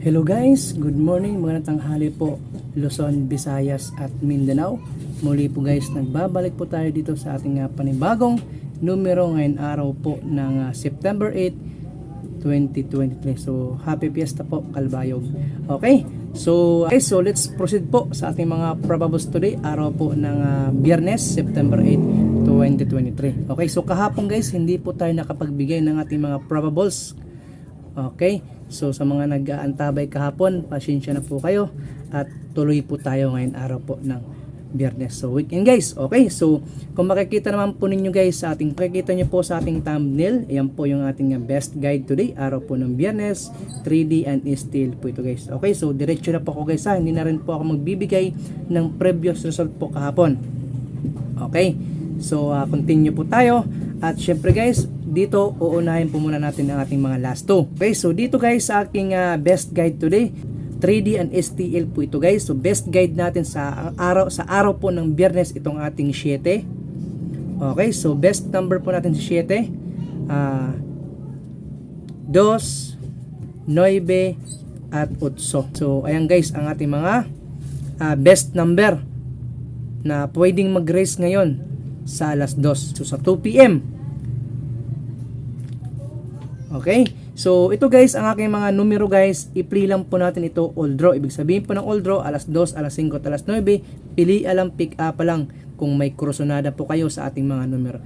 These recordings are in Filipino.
Hello guys, good morning, magandang tanghali po Luzon, Visayas at Mindanao. Muli po guys, nagbabalik po tayo dito sa ating uh, panibagong numero ngayon araw po ng ah, September 8, 2023. So, happy fiesta po, Kalbayog. Okay, so, okay, so let's proceed po sa ating mga probables today, araw po ng ah, Biyernes, September 8, 2023. Okay, so kahapon guys, hindi po tayo nakapagbigay ng ating mga probables Okay? So sa mga nag-aantabay kahapon, pasensya na po kayo at tuloy po tayo ngayon araw po ng Biyernes. So weekend guys. Okay? So kung makikita naman po ninyo guys sa ating makikita nyo po sa ating thumbnail, ayan po yung ating best guide today, araw po ng Biyernes, 3D and steel po ito guys. Okay? So diretso na po ako guys ha. Hindi na rin po ako magbibigay ng previous result po kahapon. Okay? So uh, continue po tayo. At syempre guys, dito uunahin po muna natin ang ating mga last two. Okay, so dito guys sa aking ah, best guide today, 3D and STL po ito guys. So best guide natin sa araw sa araw po ng Biyernes itong ating 7. Okay, so best number po natin sa 7. Ah 2 9 at 8. So ayan guys ang ating mga ah, best number na pwedeng mag-race ngayon sa alas 2. So sa 2 p.m. Okay? So, ito guys, ang aking mga numero guys, i-play lang po natin ito all draw. Ibig sabihin po ng all draw, alas 2, alas 5, at alas 9, pili alam, pick up lang kung may krusonada po kayo sa ating mga numero.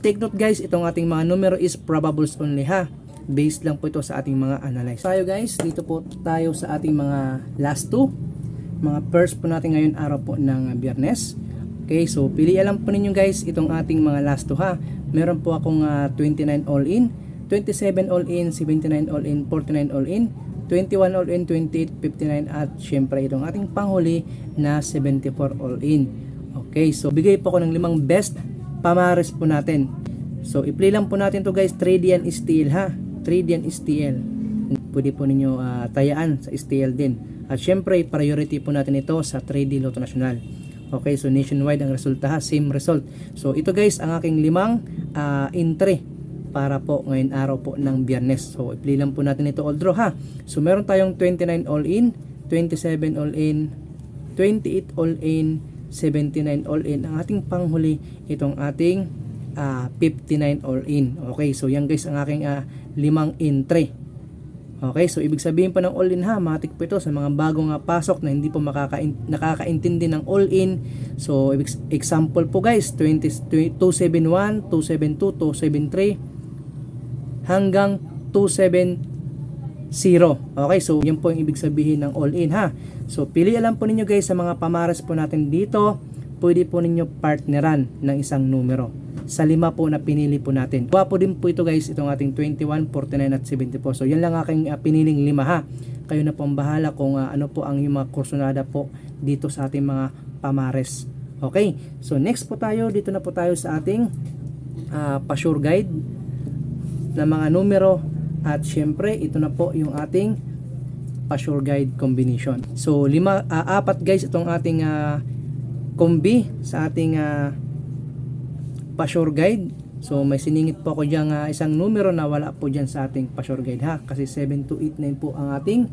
Take note guys, itong ating mga numero is probables only ha. Based lang po ito sa ating mga analyze. Tayo guys, dito po tayo sa ating mga last two. Mga first po natin ngayon araw po ng biyernes. Okay, so pili alam po ninyo guys itong ating mga last two ha. Meron po akong ah, 29 all in, 27 all in, 79 all in, 49 all in, 21 all in, 28, 59 at syempre itong ating panghuli na 74 all in. Okay, so bigay po ako ng limang best pamares po natin. So i-play lang po natin to guys 3D and steel ha. 3D and steel. Pwede po ninyo ah, tayaan sa steel din. At syempre priority po natin ito sa 3D Lotto National. Okay, so nationwide ang resulta ha, same result. So ito guys ang aking limang ah, entry para po ngayon araw po ng biyernes. So, i-play lang po natin ito all draw ha. So, meron tayong 29 all in, 27 all in, 28 all in, 79 all in. Ang ating panghuli, itong ating ah, 59 all in. Okay, so yan guys ang aking ah, limang entry. Okay, so ibig sabihin pa ng all in ha, matik po ito sa mga bagong ah, pasok na hindi po makakain, nakakaintindi ng all in. So, example po guys, 20, 271, 272, 273, hanggang 270. Okay, so yan po yung ibig sabihin ng all-in ha. So pili alam po ninyo guys sa mga pamaras po natin dito, pwede po ninyo partneran ng isang numero. Sa lima po na pinili po natin. Gwapo din po ito guys, itong ating 21, 49 at 74. So yan lang aking uh, piniling lima ha. Kayo na po ang bahala kung uh, ano po ang yung mga kursonada po dito sa ating mga pamares. Okay, so next po tayo, dito na po tayo sa ating uh, pa-sure guide na mga numero at syempre ito na po yung ating pa-sure guide combination. So lima ah, apat guys itong ating uh, kombi sa ating uh, pa-sure guide. So may siningit po ako diyan uh, isang numero na wala po diyan sa ating pa-sure guide ha kasi 7289 po ang ating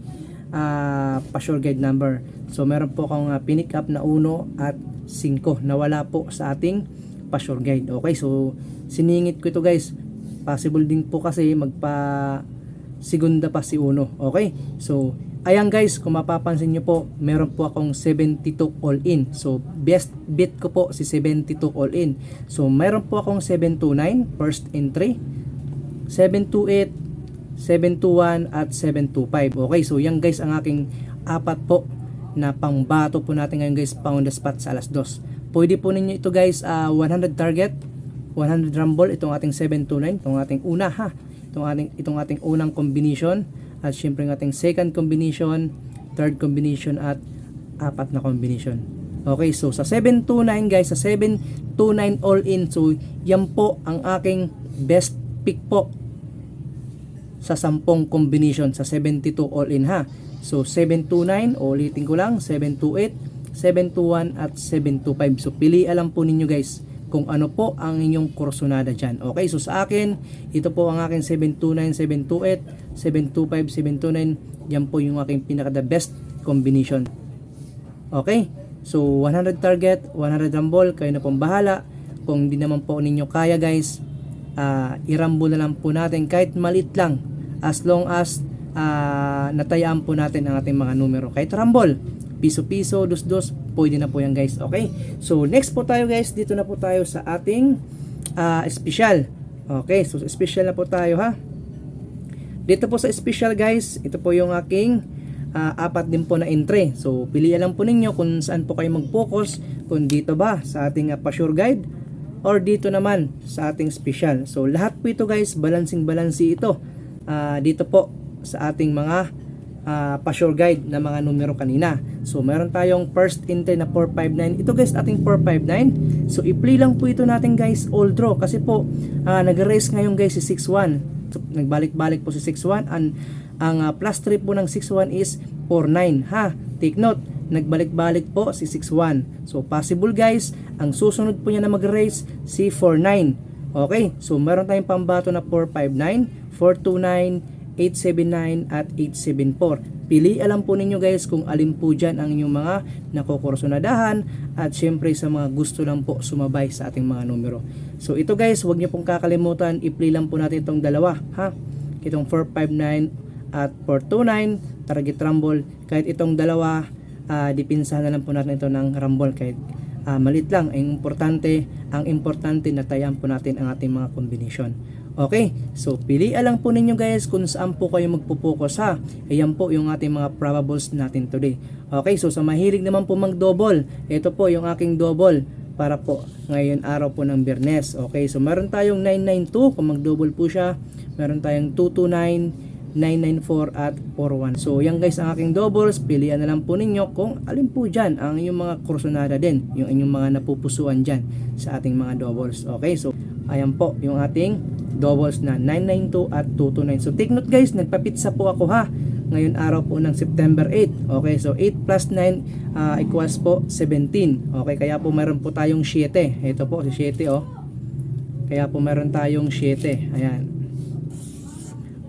uh, pa-sure guide number. So meron po akong uh, pinick up na 1 at 5 na wala po sa ating pa-sure guide. Okay, so siningit ko ito guys possible din po kasi magpa segunda pa si Uno. Okay? So, ayan guys, kung mapapansin nyo po, meron po akong 72 all in. So, best bid ko po si 72 all in. So, meron po akong 729 first entry, 728, 721 at 725. Okay, so yan guys ang aking apat po na pangbato po natin ngayon guys pound the spot sa alas 2. Pwede po ninyo ito guys uh, 100 target 100 rumble itong ating 729 itong ating una ha? Itong ating itong ating unang combination. At syempre ng ating second combination third combination at apat na combination. Okay so sa 729 guys sa 729 all in. So yan po ang aking best pick po sa 10 combination sa 72 all in ha? So 729 ulitin ko lang 728 721 at 725 so pili alam po ninyo guys kung ano po ang inyong kursonada dyan. Okay, so sa akin, ito po ang aking 729, 728, 725, 729. Yan po yung aking pinaka the best combination. Okay, so 100 target, 100 rumble, kayo na pong bahala. Kung hindi naman po ninyo kaya guys, ah i-rumble na lang po natin kahit malit lang. As long as ah, natayaan po natin ang ating mga numero. Kahit rumble, piso-piso, dos-dos, pwede na po yan guys. Okay, so next po tayo guys, dito na po tayo sa ating ah, special. Okay, so special na po tayo ha. Dito po sa special guys, ito po yung aking ah, apat din po na entry. So, pilihan lang po ninyo kung saan po kayo mag-focus. Kung dito ba sa ating uh, pa-sure guide or dito naman sa ating special. So, lahat po ito guys, balancing-balansi ito. Ah, dito po sa ating mga ah, pa-sure guide na mga numero kanina. So, meron tayong first entry na 459. Ito guys, ating 459. So, i-play lang po ito natin guys, all draw. Kasi po, ah, nag-raise ngayon guys si 61. So, nagbalik-balik po si 61 and ang ah, plus 3 po ng 61 is 49 ha take note nagbalik-balik po si 61 so possible guys ang susunod po niya na mag-raise si 49 okay so meron tayong pambato na 459 429 879 at 874 pili alam po ninyo guys kung alin po dyan ang inyong mga nakukursunadahan at syempre sa mga gusto lang po sumabay sa ating mga numero. So ito guys huwag niyo pong kakalimutan i-play lang po natin itong dalawa ha? Itong 459 at 429 target rumble. Kahit itong dalawa uh, dipinsahan na lang po natin ito ng rumble kahit ah, malit lang. Ang importante ang importante na tayan po natin ang ating mga combination okay so pilian lang po ninyo guys kung saan po kayo magpupokus ha ayan po yung ating mga probables natin today okay so sa mahilig naman po mag double ito po yung aking double para po ngayon araw po ng Biyernes. Okay, so meron tayong 992 kung mag-double po siya. Meron tayong 229 994 at 41. So yan guys ang aking doubles. Pilihan na lang po ninyo kung alin po dyan ang inyong mga kursonada din. Yung inyong mga napupusuan dyan sa ating mga doubles. Okay so ayan po yung ating doubles na 992 at 229. So take note guys nagpapitsa po ako ha. Ngayon araw po ng September 8. Okay so 8 plus 9 uh, equals po 17. Okay kaya po meron po tayong 7. Ito po si 7 oh. Kaya po meron tayong 7. Ayan.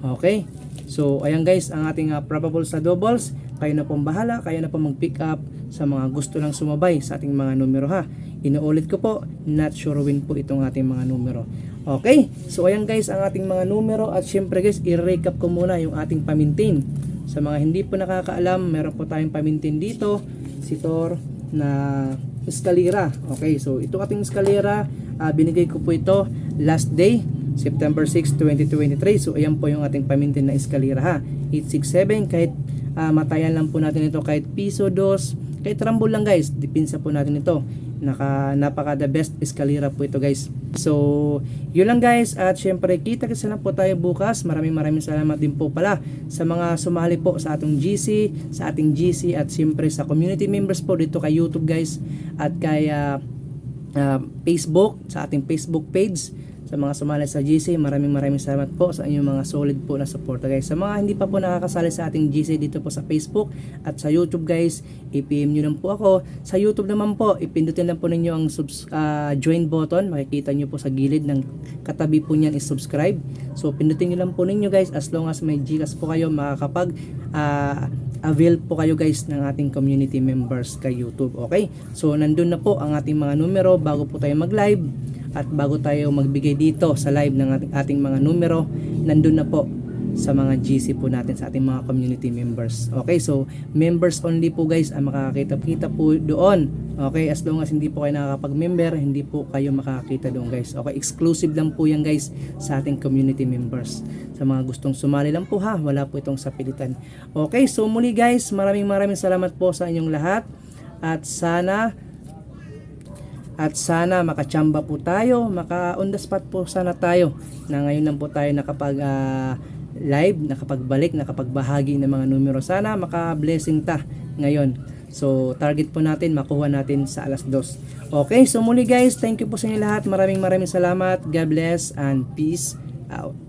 Okay. So, ayan guys, ang ating uh, probable sa doubles. Kayo na pong bahala, kayo na pong mag-pick up sa mga gusto lang sumabay sa ating mga numero ha. Inuulit ko po, not sure win po itong ating mga numero. Okay, so ayan guys ang ating mga numero at syempre guys, i-recap ko muna yung ating pamintin. Sa mga hindi po nakakaalam, meron po tayong pamintin dito, si Thor na eskalera. Okay, so ito ating eskalera, uh, binigay ko po ito last day September 6, 2023. So ayan po yung ating pamintin na eskalera ha. 867 kahit uh, matayan lang po natin ito kahit piso, dos, kahit rambol lang guys. Dipinsa po natin ito. Naka, napaka the best eskalera po ito guys. So yun lang guys at syempre kita kasi lang po tayo bukas. Maraming maraming salamat din po pala sa mga sumali po sa atong GC, sa ating GC at syempre sa community members po dito kay YouTube guys at kay uh, Facebook, sa ating Facebook page sa mga sumali sa GC, maraming maraming salamat po sa inyong mga solid po na suporta guys. Sa mga hindi pa po nakakasali sa ating GC dito po sa Facebook at sa YouTube guys, i-PM nyo lang po ako. Sa YouTube naman po, ipindutin lang po ninyo ang subs, uh, join button. Makikita nyo po sa gilid ng katabi po niyan is subscribe. So pindutin nyo lang po ninyo guys as long as may GCash po kayo makakapag uh, avail po kayo guys ng ating community members kay YouTube. Okay? So nandun na po ang ating mga numero bago po tayo mag-live at bago tayo magbigay dito sa live ng ating, mga numero, nandun na po sa mga GC po natin sa ating mga community members. Okay, so members only po guys ang makakakita-kita po doon. Okay, as long as hindi po kayo nakakapag-member, hindi po kayo makakita doon guys. Okay, exclusive lang po yan guys sa ating community members. Sa mga gustong sumali lang po ha, wala po itong sapilitan. Okay, so muli guys, maraming maraming salamat po sa inyong lahat. At sana at sana makachamba po tayo, maka on the spot po sana tayo na ngayon lang po tayo nakapag uh, live, nakapagbalik, nakapagbahagi ng mga numero. Sana maka-blessing ta ngayon. So, target po natin, makuha natin sa alas 2. Okay, so muli guys, thank you po sa inyo lahat. Maraming maraming salamat. God bless and peace out.